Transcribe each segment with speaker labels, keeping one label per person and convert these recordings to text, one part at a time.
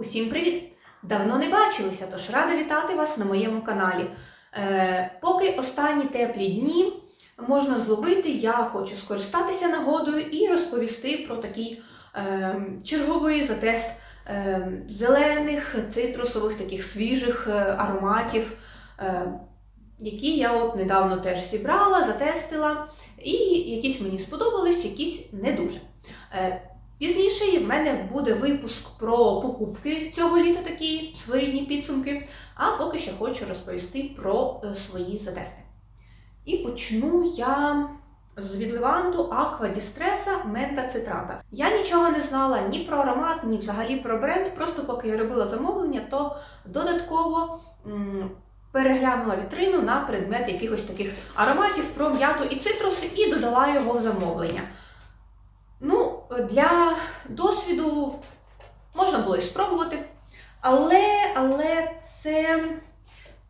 Speaker 1: Усім привіт! Давно не бачилися, тож рада вітати вас на моєму каналі. Е, поки останні теплі дні можна зловити, я хочу скористатися нагодою і розповісти про такий е, черговий затест е, зелених, цитрусових, таких свіжих е, ароматів, е, які я от недавно теж зібрала, затестила, і якісь мені сподобались, якісь не дуже. Пізніше в мене буде випуск про покупки цього літа, такі своєрідні підсумки. А поки що хочу розповісти про е, свої затести. І почну я з відливанту Aqua Дістреса Мента Цитрата. Я нічого не знала ні про аромат, ні взагалі про бренд. Просто поки я робила замовлення, то додатково м, переглянула вітрину на предмет якихось таких ароматів про м'яту і цитруси і додала його в замовлення. Ну, для досвіду можна було і спробувати. Але, але це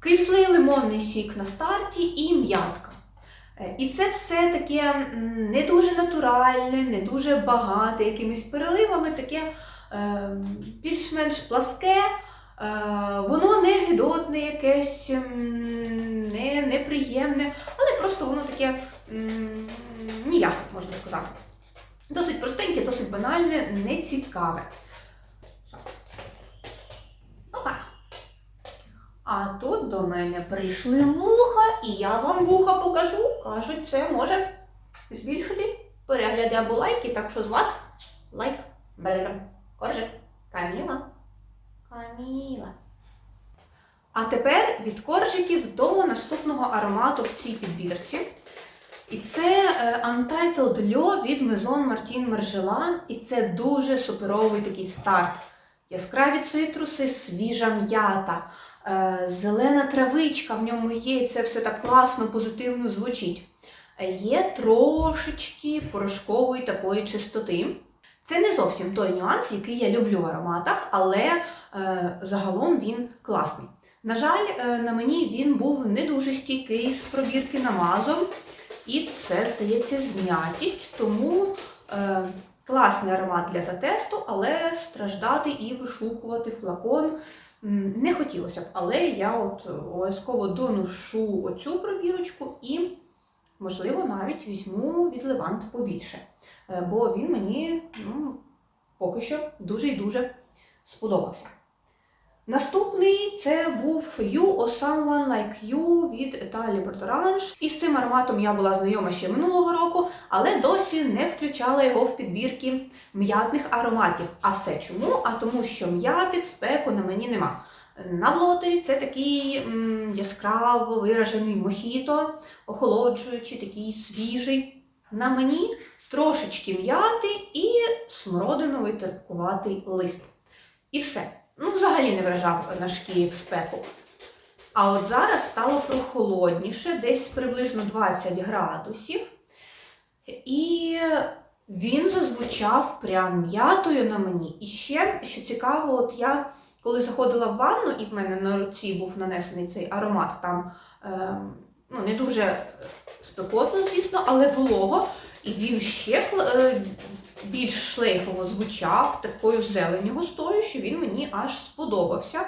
Speaker 1: кислий лимонний сік на старті і м'ятка. Е, І це все таке не дуже натуральне, не дуже багате, якимись переливами, таке е, більш-менш пласке, е, воно не гидотне якесь, не, неприємне, але просто воно таке ніяке, можна сказати. Досить простеньке, досить банальне, нецікаве. Опа. А тут до мене прийшли вуха, і я вам вуха покажу. Кажуть, це може збільшити перегляди або лайки, так що з вас лайк. Берем. Коржик. Каміла. Каміла. А тепер від коржиків до наступного аромату в цій підбірці. І це е, Untitled Lyo від Maison Martin Margiela. І це дуже суперовий такий старт. Яскраві цитруси, свіжа м'ята, е, зелена травичка в ньому є, і це все так класно, позитивно звучить. Е, Є трошечки порошкової такої чистоти. Це не зовсім той нюанс, який я люблю в ароматах, але е, загалом він класний. На жаль, е, на мені він був не дуже стійкий з пробірки намазом. І це здається знятість, тому е, класний аромат для затесту, але страждати і вишукувати флакон не хотілося б. Але я от обов'язково доношу оцю пробірочку і, можливо, навіть візьму від Левант побільше. Е, бо він мені ну, поки що дуже і дуже сподобався. Наступний це був You or Someone Like You від Italia Borderange. І з цим ароматом я була знайома ще минулого року, але досі не включала його в підбірки м'ятних ароматів. А все чому? А тому, що м'яти в спеку на мені нема. На блотері це такий м, яскраво виражений мохіто, охолоджуючий, такий свіжий. На мені трошечки м'яти і смородиновий терпкуватий лист. І все. Ну, взагалі не вражав на шкірі в спеку. А от зараз стало прохолодніше, десь приблизно 20 градусів. І він зазвучав прям м'ятою на мені. І ще, що цікаво, от я коли заходила в ванну, і в мене на руці був нанесений цей аромат, там е, ну, не дуже спекотно, звісно, але волого. І він ще е, більш шлейфово звучав, такою зеленю густою, що він мені аж сподобався.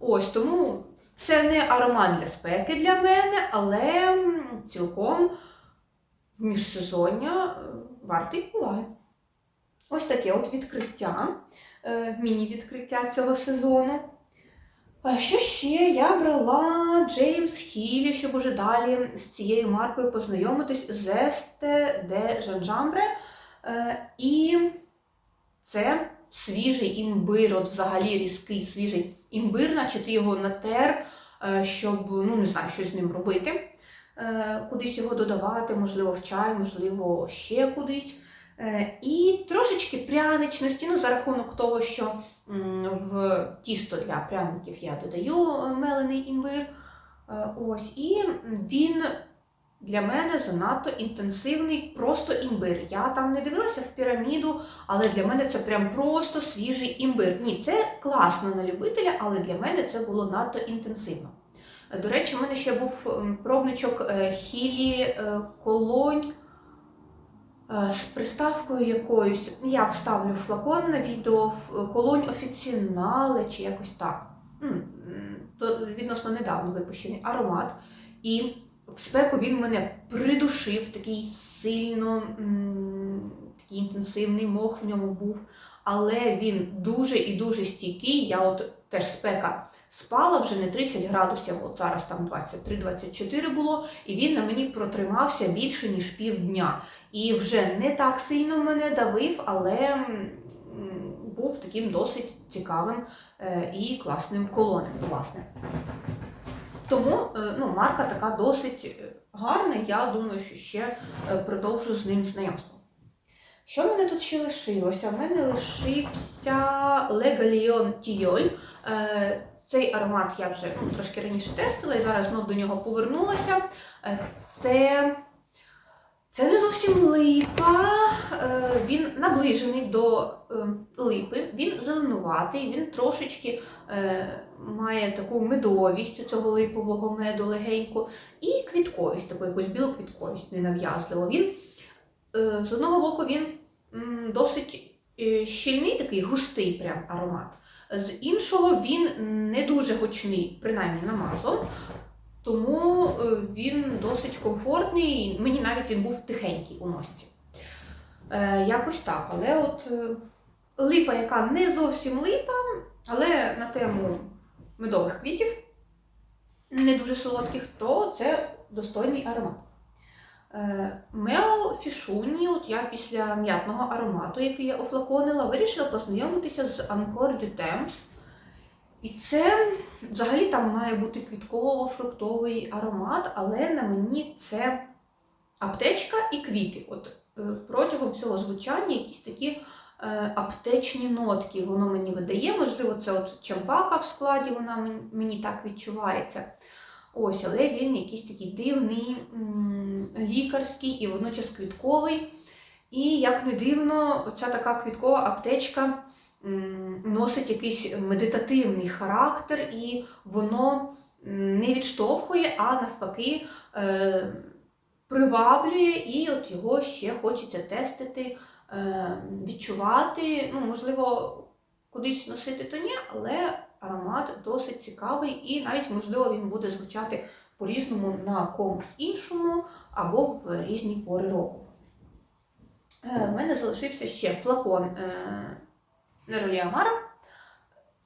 Speaker 1: Ось тому це не аромат для спеки для мене, але цілком в міжсезоння е, вартий уваги. Ось таке от відкриття, е, міні-відкриття цього сезону. А що ще? Я брала Джеймс Хілі, щоб уже далі з цією маркою познайомитись Зесте де Жанжамбре. Е, І це свіжий імбир, от взагалі різкий свіжий імбир, наче ти його натер, е, щоб, ну не знаю, щось з ним робити, е, кудись його додавати, можливо, в чай, можливо, ще кудись. І трошечки пряничності, ну, за рахунок того, що в тісто для пряників я додаю мелений імбир. Ось, і він для мене занадто інтенсивний, просто імбир. Я там не дивилася в піраміду, але для мене це прям просто свіжий імбир. Ні, це класно на любителя, але для мене це було надто інтенсивно. До речі, в мене ще був пробничок е, Хілі е, Колонь е, з приставкою якоюсь. Я вставлю флакон на відео колонь офіцінале чи якось так. То відносно недавно випущений аромат. І в спеку він мене придушив, такий сильно такий інтенсивний мох в ньому був. Але він дуже і дуже стійкий. Я от теж спека спала вже не 30 градусів, от зараз там 23-24 було, і він на мені протримався більше ніж півдня. І вже не так сильно мене давив, але був таким досить цікавим е, і класним колонем, власне. Тому е, ну, марка така досить е, гарна, я думаю, що ще е, продовжу з ним знайомство. Що в мене тут ще лишилося? В мене лишився Legalion Тіоль. Е, Цей аромат я вже ну, трошки раніше тестила і зараз знов до нього повернулася. Це, це не зовсім липа, наближений до е, липи, він зеленуватий, він трошечки е, має таку медовість у цього липового меду легеньку і квітковість, таку якусь білу квітковість ненав'язливо. Він е, з одного боку він досить е, щільний, такий густий прям аромат. З іншого він не дуже гучний, принаймні намазом. Тому він досить комфортний. Мені навіть він був тихенький у носці. Е, якось так. Але от е, липа, яка не зовсім липа, але на тему медових квітів, не дуже солодких, то це достойний аромат. Е, Мео Фішуні, от я після м'ятного аромату, який я офлаконила, вирішила познайомитися з Анкор du Temps. І це взагалі там має бути квітково-фруктовий аромат, але на мені це аптечка і квіти. От протягом всього звучання якісь такі е, аптечні нотки воно мені видає. Можливо, це от чампака в складі, вона мені так відчувається. Ось, але він якийсь такий дивний, лікарський і водночас квітковий. І як не дивно, оця така квіткова аптечка носить якийсь медитативний характер, і воно не відштовхує, а навпаки е, приваблює, і от його ще хочеться тестити, е, відчувати. Ну, можливо, кудись носити то ні, але аромат досить цікавий, і навіть, можливо, він буде звучати по-різному на комусь іншому або в різні пори року. Е, В мене залишився ще флакон е, Неролі Амара.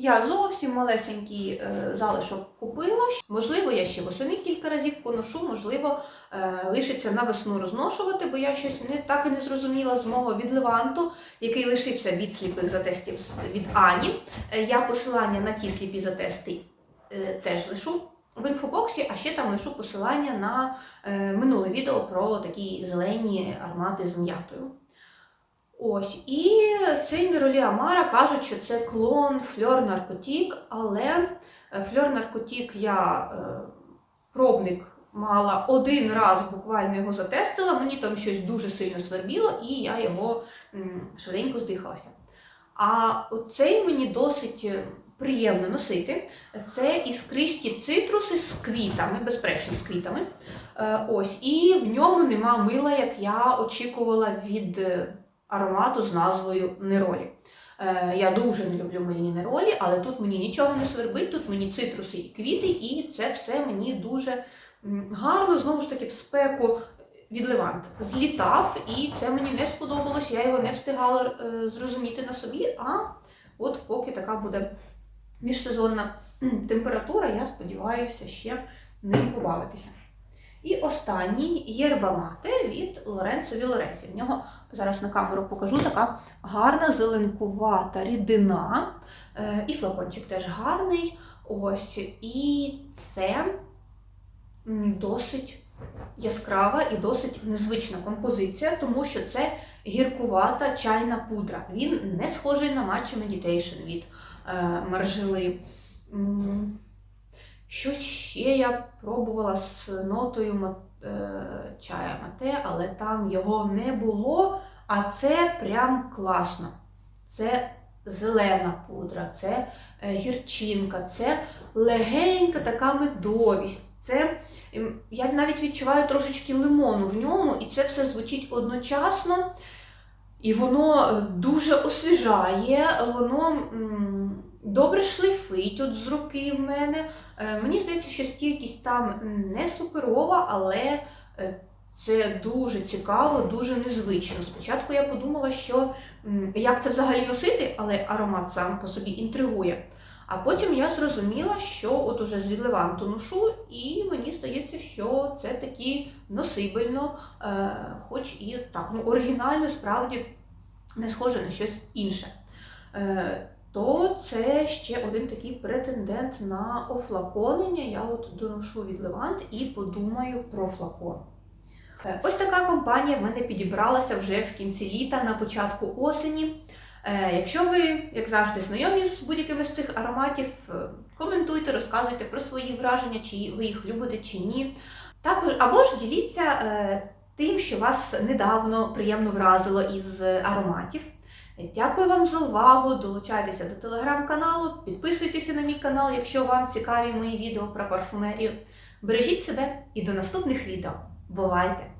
Speaker 1: Я зовсім малесенький е, залишок купила. Можливо, я ще восени кілька разів поношу, можливо, е, лишиться на весну розношувати, бо я щось не так і не зрозуміла з мого від Леванту, який лишився від сліпих затестів від Ані. Е, Я посилання на ті сліпі затести е, теж лишу в інфобоксі, а ще там лишу посилання на е, минуле відео про такі зелені аромати з м'ятою. Ось, і цей Неролі Амара кажуть, що це клон Фльор Наркотік, але е, Фльор Наркотік я е, пробник мала один раз, буквально його затестила, мені там щось дуже сильно свербіло, і я його швиденько здихалася. А цей мені досить е, приємно носити. Це іскристі цитруси з квітами, безперечно, з квітами. Ось, і в ньому нема мила, як я очікувала від аромату з назвою Неролі. Е, Я дуже не люблю мильні неролі, але тут мені нічого не свербить, тут мені цитруси і квіти, і це все мені дуже гарно, знову ж таки, в спеку від Левант злітав, і це мені не сподобалось, я його не встигала е, зрозуміти на собі. А от поки така буде міжсезонна температура, я сподіваюся ще ним побавитися. І останній єрба мате від Лоренцо Вілорезі. В нього зараз на камеру покажу така гарна зеленкувата рідина. Е, І флакончик теж гарний. Ось. І це досить яскрава і досить незвична композиція, тому що це гіркувата чайна пудра. Він не схожий на Matcha Meditation від е, Маржели. М, Щось ще я пробувала з нотою е, чая мате, але там його не було. А це прям класно. Це зелена пудра, це е, гірчинка, це легенька така медовість. Це я навіть відчуваю трошечки лимону в ньому, і це все звучить одночасно. І воно е, дуже освіжає, воно добре шлейфить от з руки в мене. Е, Мені здається, що стійкість там не суперова, але е, це дуже цікаво, дуже незвично. Спочатку я подумала, що як це взагалі носити, але аромат сам по собі інтригує. А потім я зрозуміла, що от уже з Леванту ношу, і мені здається, що це таки носибельно, е, хоч і так, ну оригінально справді не схоже на щось інше. То це ще один такий претендент на офлаконення. Я от доношу від Левант і подумаю про флакон. Е, Ось така компанія в мене підібралася вже в кінці літа, на початку осені. Е, Якщо ви, як завжди, знайомі з будь-якими з цих ароматів, е, коментуйте, розказуйте про свої враження, чи ви їх любите чи ні. Також або ж діліться тим, що вас недавно приємно вразило із ароматів. Дякую вам за увагу. Долучайтеся до телеграм-каналу, підписуйтеся на мій канал, якщо вам цікаві мої відео про парфумерію. Бережіть себе і до наступних відео. Бувайте!